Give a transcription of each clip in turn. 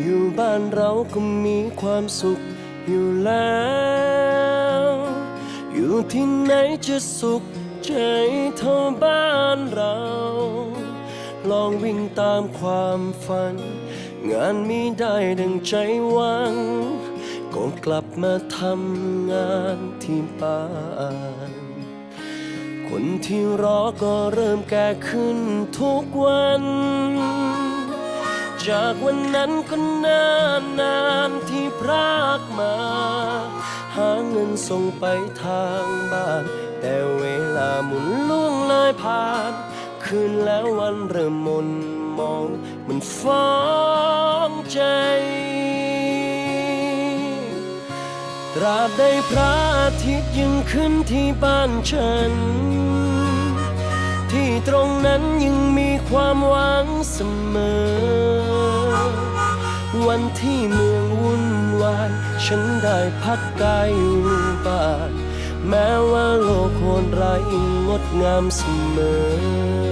อยู่บ้านเราก็มีความสุขอยู่แล้ว อยู่ที่ไหนจะสุขใจเท่าบ้านเรา ลองวิ่งตามความฝัน งานมีได้ดังใจหวัง ก็กลับมาทำงานที่บ้านคนที่รอก็เริ่มแก่ขึ้นทุกวัน จากวันนั้นก็นานนานที่พรากมา หาเงินส่งไปทางบ้าน แต่เวลาหมุนล่วงเลยผ่าน คืนแล้ววันเริ่มมนมองมันฟ้องใจ ตราบใดพระอาทิตย์ยังขึ้นที่บ้านฉัน ที่ตรงนั้นยังมีความหวังเสมอ วันที่เมืองวุ่นวาย ฉันได้พักกายอยู่บ้านแม้ว่าโลกโหดร้ายยังงดงามเสมอ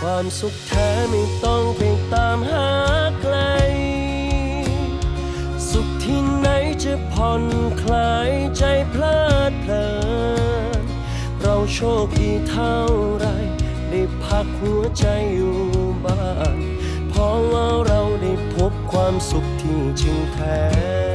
ความสุขแท้ไม่ต้องไปตามหาไกล สุขที่ไหนจะผ่อนคลายใจเพล ชคดีเท่าไร ได้พักหัวใจอยู่บ้าน เพราะว่าเราได้พบความสุขที่จริงแท้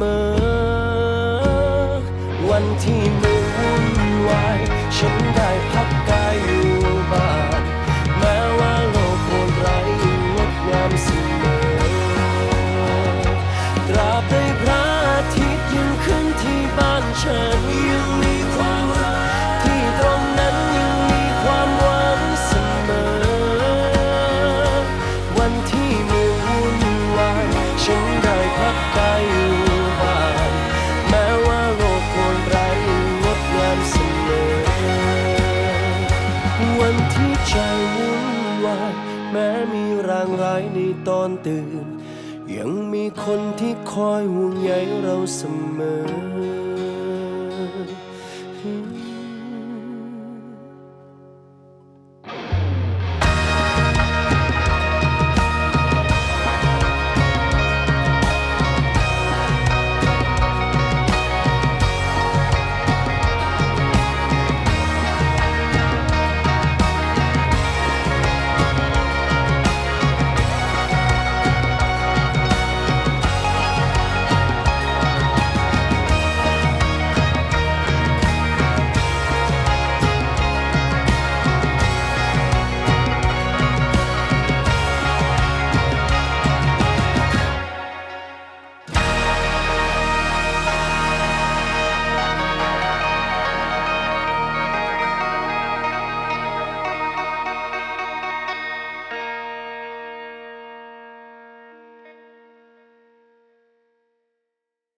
มอ วันที่มืองวุ่นวายฉันได้พัก ร้ายในตอนตื่น ยังมีคนที่คอยห่วงใยเราเสมอ